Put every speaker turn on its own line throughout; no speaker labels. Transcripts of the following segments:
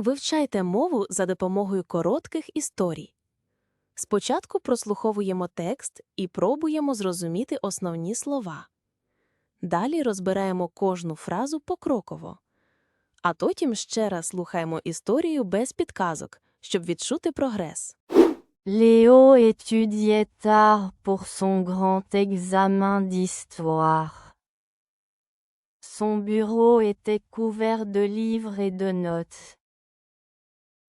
Вивчайте мову за допомогою коротких історій. Спочатку прослуховуємо текст і пробуємо зрозуміти основні слова. Далі розбираємо кожну фразу покроково. А потім ще раз слухаємо історію без підказок, щоб відчути прогрес.
Léo étudiait tard pour son grand examen d'histoire. Son bureau était couvert de livres et de notes.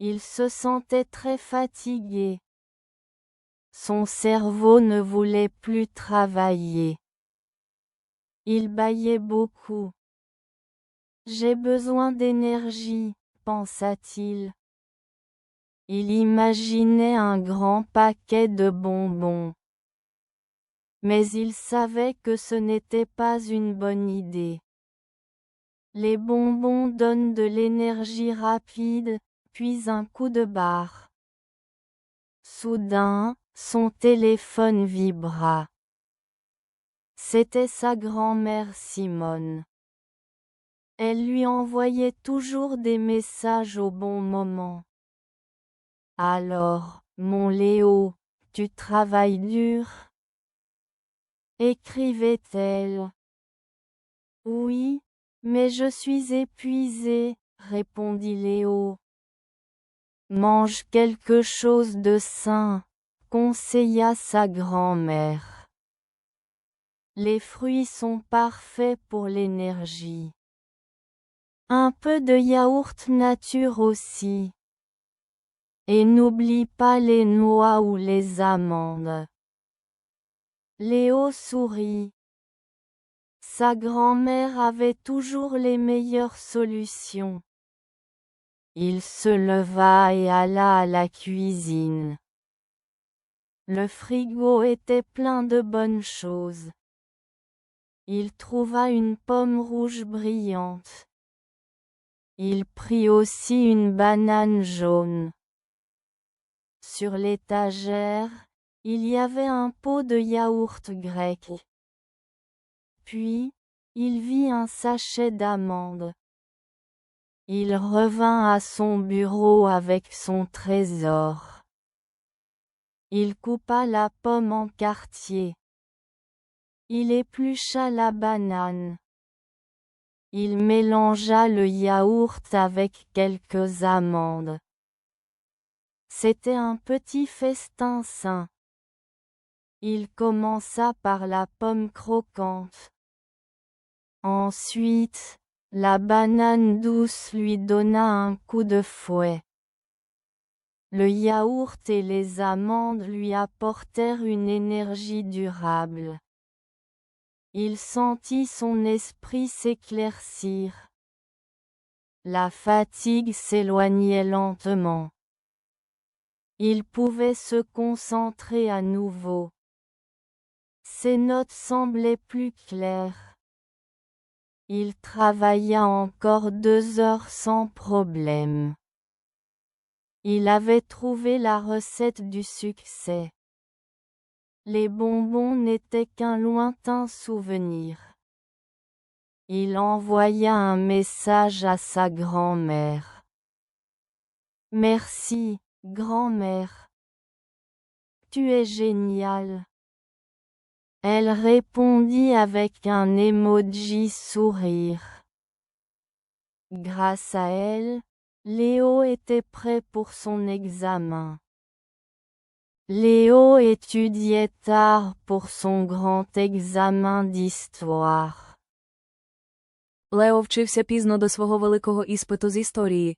Il se sentait très fatigué. Son cerveau ne voulait plus travailler. Il bâillait beaucoup. J'ai besoin d'énergie, pensa-t-il. Il imaginait un grand paquet de bonbons. Mais il savait que ce n'était pas une bonne idée. Les bonbons donnent de l'énergie rapide, puis un coup de barre. Soudain, son téléphone vibra. C'était sa grand-mère Simone. Elle lui envoyait toujours des messages au bon moment. Alors, mon Léo, tu travailles dur? écrivait-elle. Oui, mais je suis épuisée, répondit Léo. Mange quelque chose de sain, conseilla sa grand-mère. Les fruits sont parfaits pour l'énergie. Un peu de yaourt nature aussi. Et n'oublie pas les noix ou les amandes. Léo sourit. Sa grand-mère avait toujours les meilleures solutions. Il se leva et alla à la cuisine. Le frigo était plein de bonnes choses. Il trouva une pomme rouge brillante. Il prit aussi une banane jaune. Sur l'étagère, il y avait un pot de yaourt grec. Puis, il vit un sachet d'amandes. Il revint à son bureau avec son trésor. Il coupa la pomme en quartier. Il éplucha la banane. Il mélangea le yaourt avec quelques amandes. C'était un petit festin sain. Il commença par la pomme croquante. Ensuite, la banane douce lui donna un coup de fouet. Le yaourt et les amandes lui apportèrent une énergie durable. Il sentit son esprit s'éclaircir. La fatigue s'éloignait lentement. Il pouvait se concentrer à nouveau. Ses notes semblaient plus claires. Il travailla encore deux heures sans problème. Il avait trouvé la recette du succès. Les bonbons n'étaient qu'un lointain souvenir. Il envoya un message à sa grand-mère. Merci, grand-mère. Tu es géniale. Elle répondit avec un emoji sourire. Grâce à elle, Léo était prêt pour son examen. Léo étudiait tard pour son grand examen d'histoire.
Лео вчився пізно до свого великого іспиту з історії.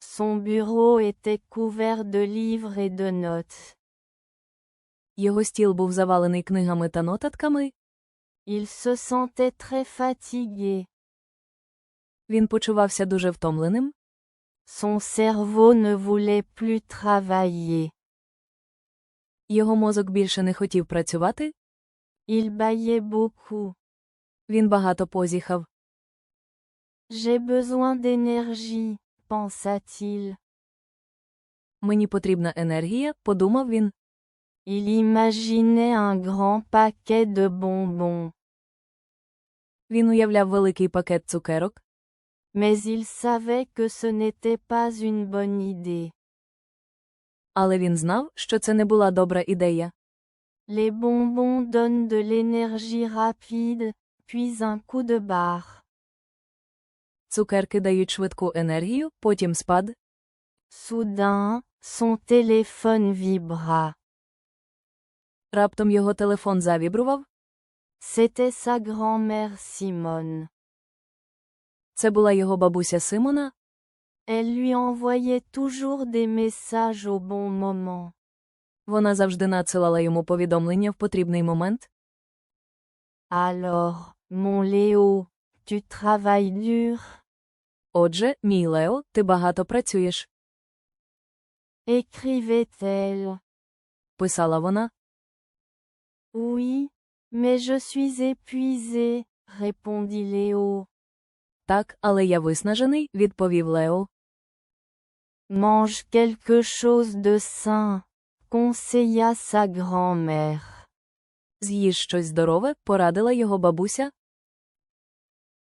Son bureau était couvert de livres et de notes.
Його стіл був завалений книгами та нотатками.
Il se sentait très fatigué.
Він почувався дуже втомленим.
Son cerveau ne voulait plus travailler.
Його мозок більше не хотів працювати.
Il bâillait beaucoup.
Він багато позіхав.
J'ai besoin d'énergie, pensa-t-il.
Мені потрібна енергія, подумав він.
Il imaginait un grand paquet de bonbons.
Він уявляв великий пакет цукерок.
Mais il savait que ce n'était pas une bonne idée.
Але він знав, що це не була добра ідея.
Les bonbons donnent de l'énergie rapide, puis un coup de barre.
Цукерки дають швидку енергію, потім спад.
Soudain, son téléphone vibra.
Раптом його телефон завібрував.
C'était sa grand-mère Simone.
Це була його бабуся Симона.
Elle lui envoyait toujours des messages au bon moment.
Вона завжди надсилала йому повідомлення в потрібний момент.
Alors, mon Léo, tu travailles dur
Отже, мій Лео, ти багато працюєш,
écrivait-elle.
писала вона.
Oui, mais je suis épuisée, répondit Léo.
Так, але я виснажений, відповів Лео.
Mange quelque chose de sain, conseilla sa grand-mère.
З'їж щось здорове, порадила його бабуся.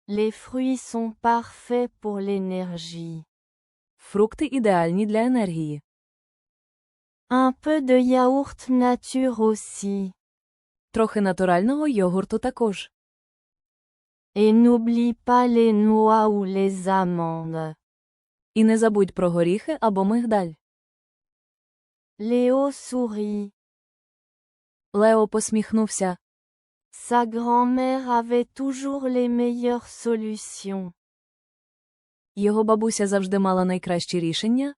Les fruits sont parfaits pour l'énergie.
Фрукти ідеальні для енергії.
Un peu de yaourt nature aussi.
Трохи натурального йогурту також.
Et n'oublie pas les noix ou les amandes.
І не забудь про горіхи або мигдаль.
Léo sourit.
Лео посміхнувся.
Sa grand-mère avait toujours les meilleures solutions.
Його бабуся завжди мала найкращі рішення.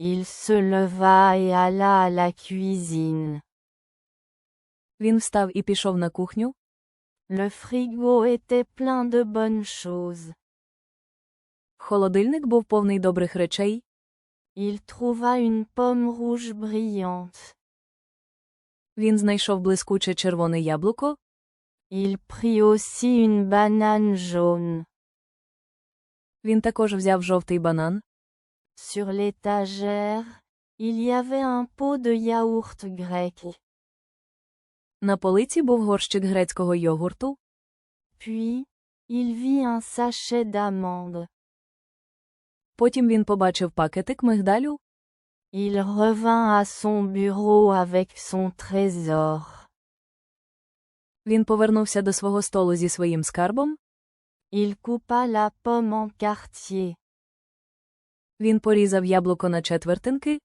Il se leva et alla à la cuisine.
Він встав і пішов на кухню.
Le frigo était plein de bonnes choses.
Холодильник був повний добрих речей.
Il trouva une pomme rouge brillante.
Він знайшов блискуче червоне яблуко.
Il prit aussi une banane jaune.
Він також взяв жовтий банан.
Sur l'étagère, il y avait un pot de yaourt grec.
На полиці був горщик грецького йогурту.
Puis, il vit un sachet d'amandes.
Потім він побачив пакетик мигдалю.
Il revint à son bureau avec son trésor.
Він повернувся до свого столу зі своїм скарбом.
Il coupa la pomme en quartier.
Він порізав яблуко на четвертинки.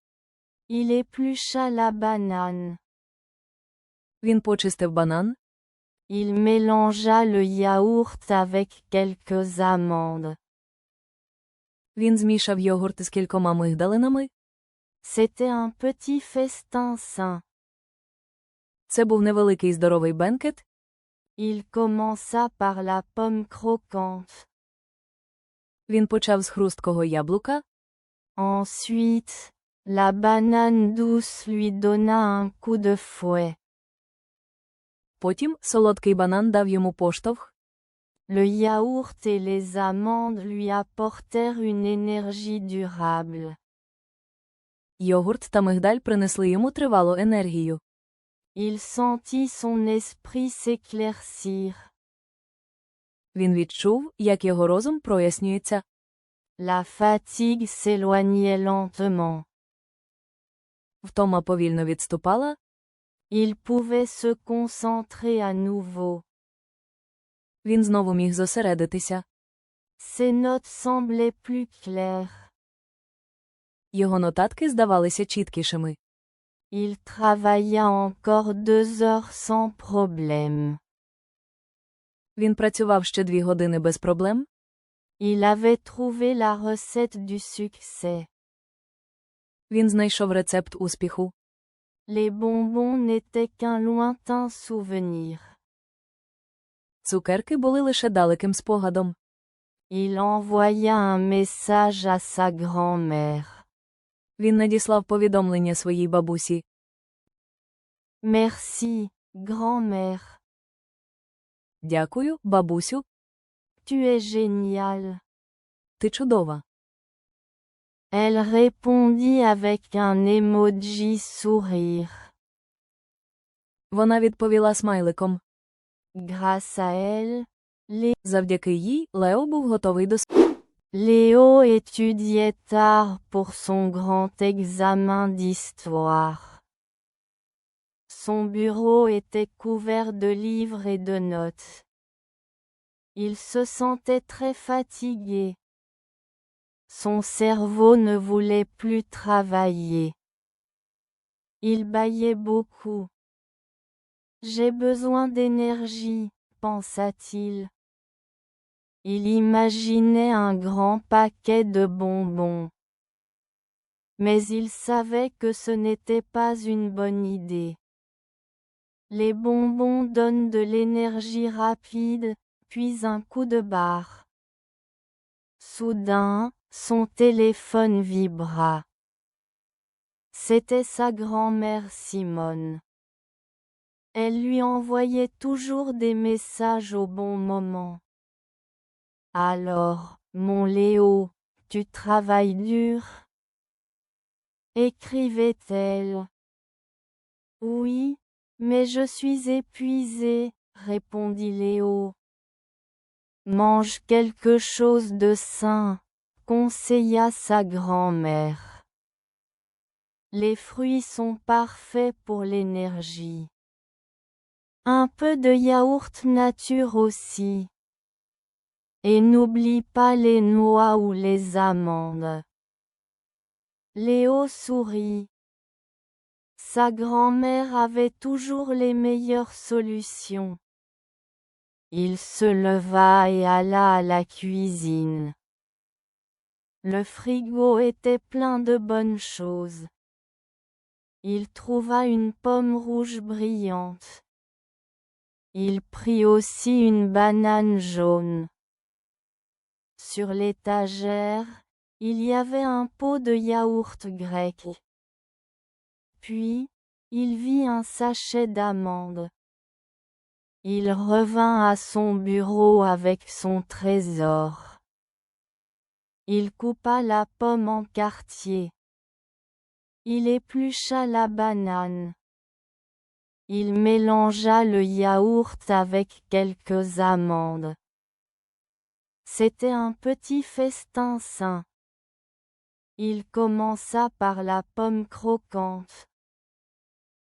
Il éplucha la banane.
Він почистив банан.
Il mélangea le yaourt avec quelques amandes.
Він змішав йогурт з кількома мигдалинами.
C'était un petit festin sain.
Це був невеликий здоровий бенкет.
Il commença par la pomme croquante.
Він почав з хрусткого яблука.
Ensuite, la banane douce lui donna un coup de fouet.
Потім солодкий банан дав йому поштовх.
Le yaourt et les amandes lui apportèrent une énergie durable.
Йогурт та мигдаль принесли йому тривалу енергію.
Il sentit son esprit s'éclaircir.
Він відчув, як його розум прояснюється.
La fatigue s'éloignait lentement.
Втома повільно відступала.
Il pouvait se concentrer à nouveau.
Він знову міг зосередитися.
Ses notes semblaient plus claires.
Його нотатки здавалися чіткішими.
Il travailla encore deux heures sans problème.
Він працював ще дві години без проблем.
Il avait trouvé la recette du succès.
Він знайшов рецепт успіху.
Les bonbons n'étaient qu'un lointain souvenir.
Цукерки були лише далеким спогадом.
Il envoya un message à sa grand-mère.
Він надіслав повідомлення своїй бабусі.
Merci, grand-mère.
Дякую, бабусю,
Tu es géniale.
ти чудова.
Elle répondit avec un emoji sourire.
Вона відповіла смайликом.
Grâce à elle, les
Завдяки їй Лео був готовий до с-
Léo étudiait tard pour son grand examen d'histoire. Son bureau était couvert de livres et de notes. Il se sentait très fatigué. Son cerveau ne voulait plus travailler. Il bâillait beaucoup. J'ai besoin d'énergie, pensa-t-il. Il imaginait un grand paquet de bonbons. Mais il savait que ce n'était pas une bonne idée. Les bonbons donnent de l'énergie rapide, puis un coup de barre. Soudain, son téléphone vibra. C'était sa grand-mère Simone. Elle lui envoyait toujours des messages au bon moment. Alors, mon Léo, tu travailles dur? écrivait-elle. Oui, mais je suis épuisé, répondit Léo. Mange quelque chose de sain, conseilla sa grand-mère. Les fruits sont parfaits pour l'énergie. Un peu de yaourt nature aussi. Et n'oublie pas les noix ou les amandes. Léo sourit. Sa grand-mère avait toujours les meilleures solutions. Il se leva et alla à la cuisine. Le frigo était plein de bonnes choses. Il trouva une pomme rouge brillante. Il prit aussi une banane jaune. Sur l'étagère, il y avait un pot de yaourt grec. Puis, il vit un sachet d'amandes. Il revint à son bureau avec son trésor. Il coupa la pomme en quartiers. Il éplucha la banane. Il mélangea le yaourt avec quelques amandes. C'était un petit festin sain. Il commença par la pomme croquante.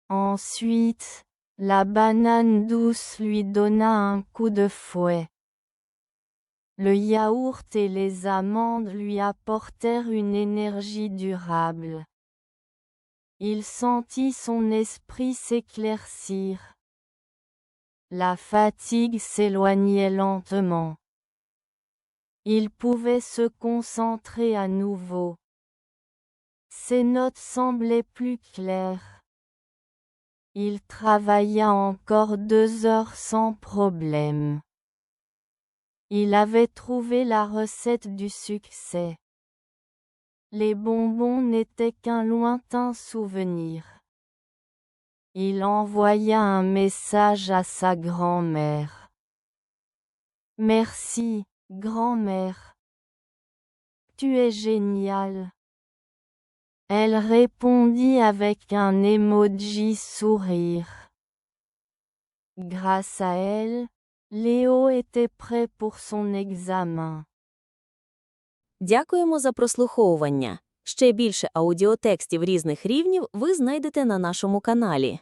Ensuite, la banane douce lui donna un coup de fouet. Le yaourt et les amandes lui apportèrent une énergie durable. Il sentit son esprit s'éclaircir. La fatigue s'éloignait lentement. Il pouvait se concentrer à nouveau. Ses notes semblaient plus claires. Il travailla encore deux heures sans problème. Il avait trouvé la recette du succès. Les bonbons n'étaient qu'un lointain souvenir. Il envoya un message à sa grand-mère. Merci, grand-mère. Tu es géniale. Elle répondit avec un emoji sourire. Grâce à elle, Léo était prêt pour son examen.
Дякуємо за прослуховування. Ще більше аудіотекстів різних рівнів ви знайдете на нашому каналі.